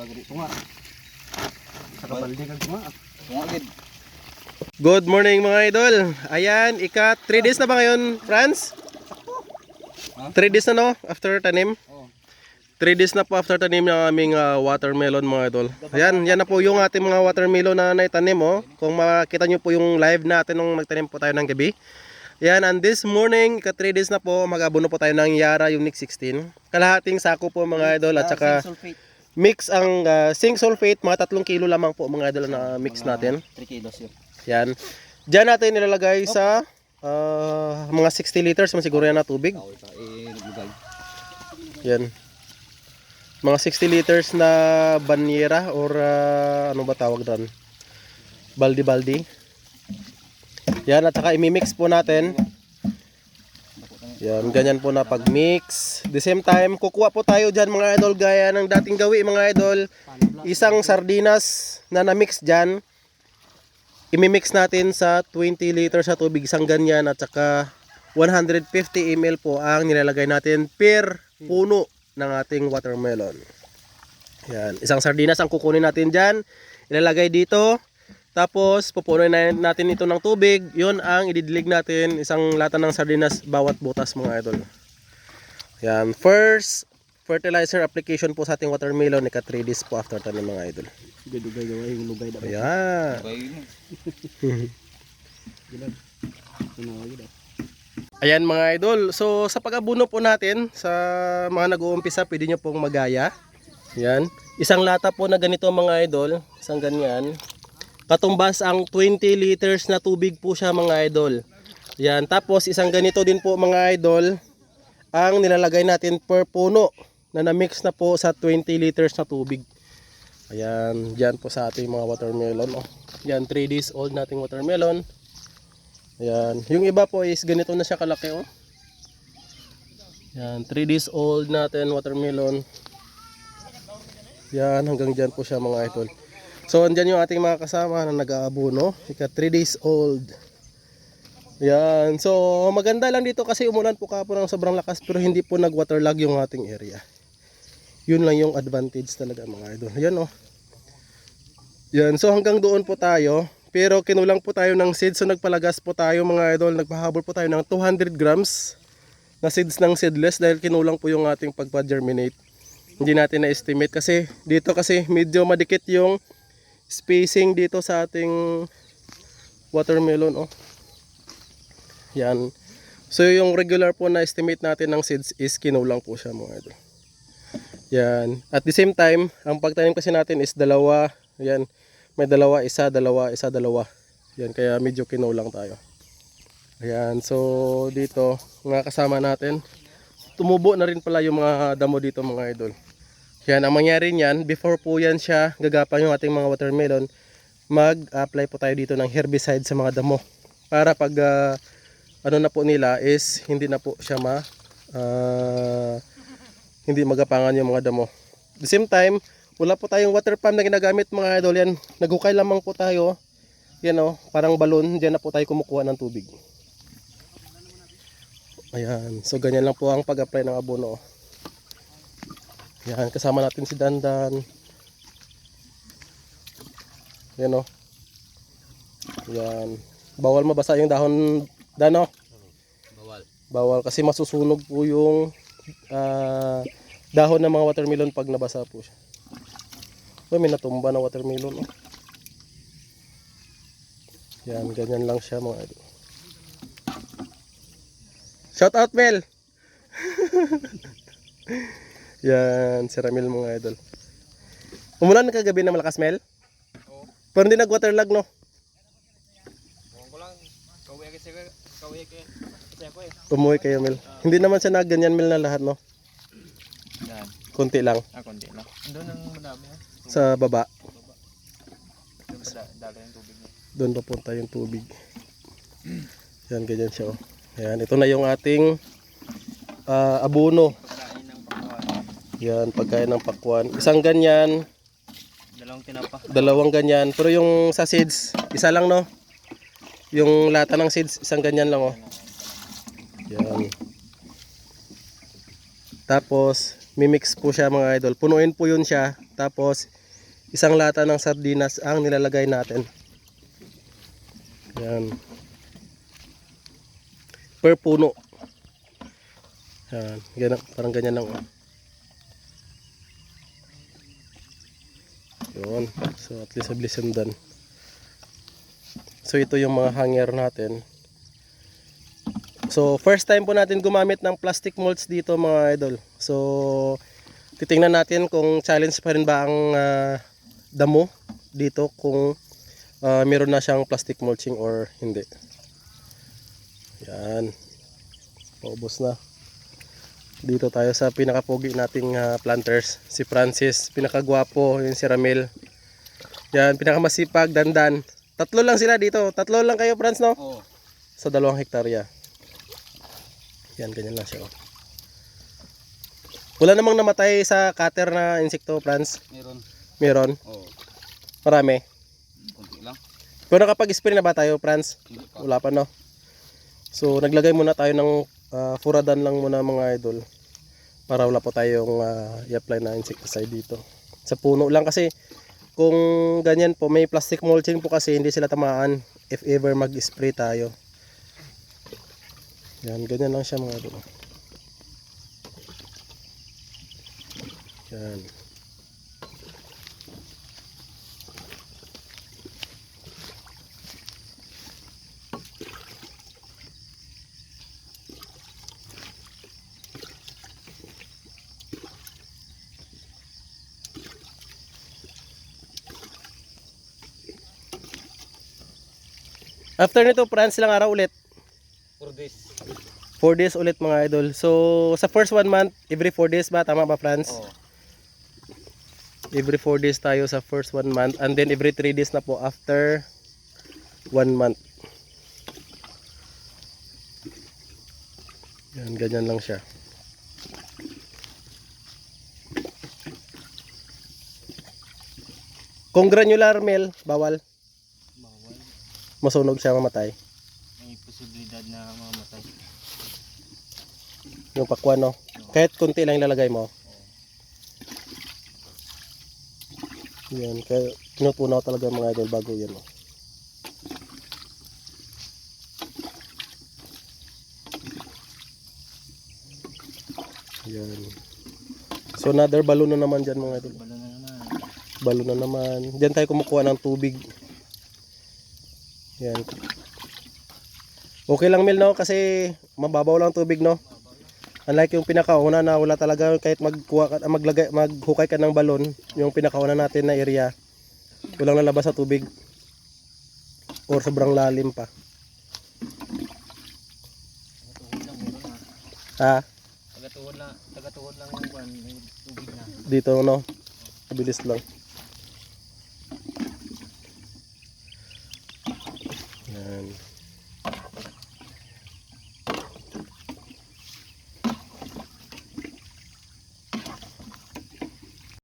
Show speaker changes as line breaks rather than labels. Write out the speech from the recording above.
Kagri tunga. Nakabaldi kag tunga. Tunga gid.
Good morning mga idol. Ayan, ika 3 days na ba ngayon, Franz? 3 days na no after tanim?
Oo.
3 days na po after tanim ng aming ah, watermelon mga idol. Ayan, yan na po yung ating mga watermelon na naitanim oh. Kung makita nyo po yung live natin nung nagtanim po tayo ng gabi. Yan, and this morning, ka 3 days na po, mag-abono po tayo ng Yara Unique 16. Kalahating sako po mga idol at saka
sulfate.
Mix ang ah, zinc sulfate, mga 3 kilo lamang po mga idol na mix natin.
3 kilos yun.
Yan. Diyan natin nilalagay sa ah, mga 60 liters man siguro yan na tubig.
Eh.
Yan. Mga 60 liters na banyera or ah, ano ba tawag doon? Baldi-baldi. Yan at saka imimix po natin. Yan, ganyan po na pag-mix. The same time, kukuha po tayo dyan mga idol gaya ng dating gawi mga idol. Isang sardinas na na-mix dyan. Imimix natin sa 20 liters sa tubig, isang ganyan at saka 150 ml po ang nilalagay natin per puno ng ating watermelon. Yan, isang sardinas ang kukunin natin dyan. Ilalagay dito. Tapos, pupunuin na natin ito ng tubig. Yun ang ididilig natin. Isang lata ng sardinas bawat butas mga idol. Yan. First, fertilizer application po sa ating watermelon. Ika 3 days po after tanim mga idol.
Dugay gawa yung lugay daw.
Ayan. Ayan mga idol. So sa pag-abuno po natin sa mga nag-uumpisa, pwede nyo pong magaya. Yan. Isang lata po na ganito mga idol. Isang ganyan. Katumbas ang 20 liters na tubig po siya mga idol. Yan. Tapos isang ganito din po mga idol ang nilalagay natin per puno na na-mix na po sa 20 liters na tubig. Ayan. Yan po sa ating mga watermelon. Oh. Yan. 3 days old nating watermelon. Ayan. Yung iba po is ganito na siya kalaki oh. Yan, 3 days old natin watermelon. Yan, hanggang dyan po siya mga idol. So, andyan yung ating mga kasama na nag-aabono. Ika 3 days old. Yan. So, maganda lang dito kasi umulan po kapon ng sobrang lakas pero hindi po nag-waterlog yung ating area. Yun lang yung advantage talaga mga idol. Yan oh. Yan. So, hanggang doon po tayo. Pero kinulang po tayo ng seeds. So nagpalagas po tayo mga idol. Nagpahabol po tayo ng 200 grams na seeds ng seedless dahil kinulang po yung ating pagpa-germinate. Hindi natin na-estimate kasi dito kasi medyo madikit yung spacing dito sa ating watermelon. Oh. Yan. So yung regular po na estimate natin ng seeds is kinulang po siya mga idol. Yan. At the same time, ang pagtanim kasi natin is dalawa. Yan may dalawa, isa, dalawa, isa, dalawa. Yan, kaya medyo kinulang tayo. Ayan, so dito, mga kasama natin, tumubo na rin pala yung mga damo dito mga idol. Yan, ang mangyari niyan, before po yan siya gagapan yung ating mga watermelon, mag-apply po tayo dito ng herbicide sa mga damo. Para pag, ah, ano na po nila is, hindi na po siya ma, ah, hindi magapangan yung mga damo. The same time, wala po tayong water pump na ginagamit mga idol yan. Naghukay lamang po tayo. Yan o, parang balon. Diyan na po tayo kumukuha ng tubig. Ayan. So ganyan lang po ang pag-apply ng abono. Yan, kasama natin si Dandan. Yan o. Yan. Bawal mabasa yung dahon dano.
Bawal.
Bawal kasi masusunog po yung ah, dahon ng mga watermelon pag nabasa po siya. Uy, may natumba na watermelon. Oh. Yan, ganyan lang siya mga idol. Shout out Mel! Yan, si Ramil mga idol. Umulan na kagabi na malakas Mel?
Oo.
Pero hindi nag-waterlag no?
Ko lang. Kawi kasi ako eh.
Umuwi kayo Mel. Hindi naman siya nagganyan Mel na lahat no?
Yan.
Kunti lang.
Ah, konti lang. Doon ang madami ah.
Sa baba.
Doon pa dala yung tubig niya.
Doon papunta yung tubig. Yan, ganyan siya. Oh. Yan, ito na yung ating ah, abono. Yan, pagkain ng pakwan. Isang ganyan,
Dalawang tinapa.
dalawang ganyan. Pero yung sa seeds, isa lang no? Yung lata ng seeds, isang ganyan lang oh. Yan. Tapos, mimix po siya mga idol. Punuin po yun siya. Tapos, isang lata ng sardinas ang nilalagay natin. Yan. Per puno. Yan. Ganun, parang ganyan lang. oh. Yun. So, at least yung done. So, ito yung mga hanger natin. So, first time po natin gumamit ng plastic molds dito mga idol. So, titingnan natin kung challenge pa rin ba ang ah, damo dito kung ah, meron na siyang plastic mulching or hindi. Yan. Paubos na. Dito tayo sa pinakapogi nating ah, planters. Si Francis, pinakagwapo, yung si Ramil. Yan, pinakamasipag, dandan. Tatlo lang sila dito. Tatlo lang kayo, Franz, no?
Oo.
Sa dalawang hektarya. Yan, ganyan lang siya. oh. Wala namang namatay sa cutter na insekto, Franz.
Meron.
Meron.
Oo.
Marami.
Kunti lang.
Pero nakapag-spray na ba tayo, Franz? Wala pa, no? So, naglagay muna tayo ng ah, furadan lang muna mga idol. Para wala po tayong ah, i-apply na insecticide dito. Sa puno lang kasi kung ganyan po, may plastic mulching po kasi hindi sila tamaan if ever mag-spray tayo. Yan, ganyan lang siya mga idol. Yan. After nito, Franz, ilang araw ulit?
4 days.
4 days ulit mga idol. So, sa first one month, every 4 days ba? Tama ba, Franz?
Oo.
Every 4 days tayo sa first one month. And then every 3 days na po after one month. Yan, ganyan lang siya. Kung granular meal. Bawal. Masunog siya mamatay.
May posibilidad na mamatay.
Yung pakwan, no? Kahit kunti lang ilalagay mo. Yan, kaya pinupunaw talaga mga idol bago yan. Oh. Yan. So another balon na naman dyan mga idol.
Balo na naman.
Balon na naman. Diyan tayo kumukuha ng tubig. Yan. Okay lang Mil no kasi mababaw lang tubig no. Unlike yung pinakauna na wala talaga kahit magkuha ka, maglagay maghukay ka ng balon, yung pinakauna natin na area, walang lalabas sa tubig. Or sobrang lalim pa. Ha?
Tagatuhod lang, tagatuhod lang yung tubig na.
Dito no. Mabilis lang.